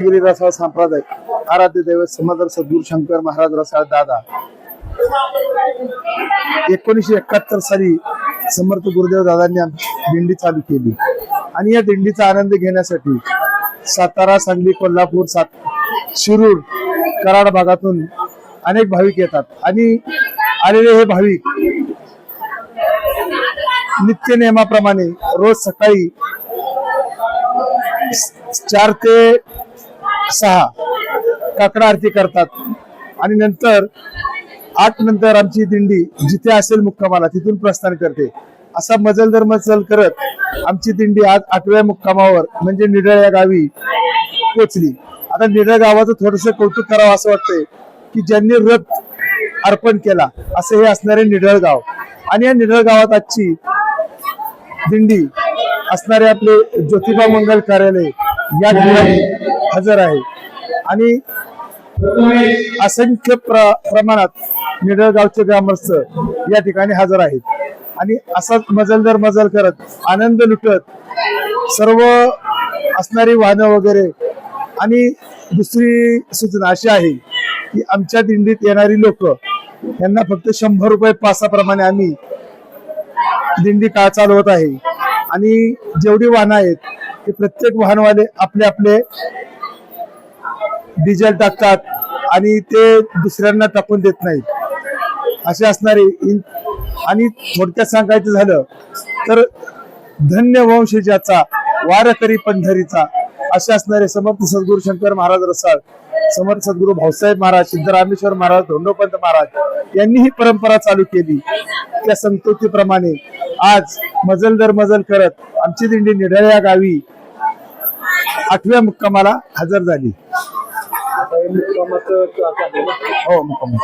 गिरी रसाळ संप्रदाय. आराध्य दैवत समर्थ सद्गुरू शंकर महाराज रसाळ दादा. एकोणीसशे एकाहत्तर साली समर्थ गुरुदेव दादांनी दिंडी चालू केली. आणि या दिंडीचा आनंद घेण्यासाठी सातारा सांगली कोल्हापूर सात शिरूर कराड भागातून अनेक भाविक येतात. आणि आलेले हे भाविक नित्य नियमाप्रमाणे रोज सकाळी चार ते सहा काकडा आरती करतात. आणि नंतर आठ नंतर आमची दिंडी जिथे असेल मुक्कामाला तिथून प्रस्थान करते. असा मजल दर मजल करत आमची दिंडी आज आठव्या मुक्कामावर म्हणजे निडळ या गावी पोचली. आता निडळ गावाचं थोडस कौतुक करावं असं वाटतंय की ज्यांनी रथ अर्पण केला असं हे असणारे निडळ गाव. आणि या निडळ गावात आजची दिंडी असणारे आपले ज्योतिबा मंगल कार्यालय या ठिकाणी हजर आहे. आणि असंख्य प्र प्रमाणात निडळगावचे ग्रामस्थ या ठिकाणी हजर आहेत. आणि असाच मजल दर मजल करत आनंद लुटत सर्व असणारी वाहनं वगैरे आणि दुसरी सूचना अशी आहे की आमच्या दिंडीत येणारी लोक यांना फक्त शंभर रुपये पासाप्रमाणे आम्ही दिंडी काळ चालवत आहे. आणि जेवढी वाहनं आहेत ते प्रत्येक वाहनवाले आपले आपले डिझेल टाकतात आणि ते दुसऱ्यांना टाकून देत नाहीत. असे असणारे आणि थोडक्यात सांगायचं झालं तर धन्य वंश ज्याचा वारकरी पंढरीचा असे असणारे समर्थ सद्गुरू शंकर महाराज रसाळ समर्थ सद्गुरू भाऊसाहेब महाराज सिद्धरामेश्वर महाराज धोंडोपंत महाराज यांनी ही परंपरा चालू केली. त्या संतोतीप्रमाणे आज मजल दर मजल करत आमची दिंडी निढळ्या गावी आठव्या मुक्कामाला हजर झाली. हो मुक्काम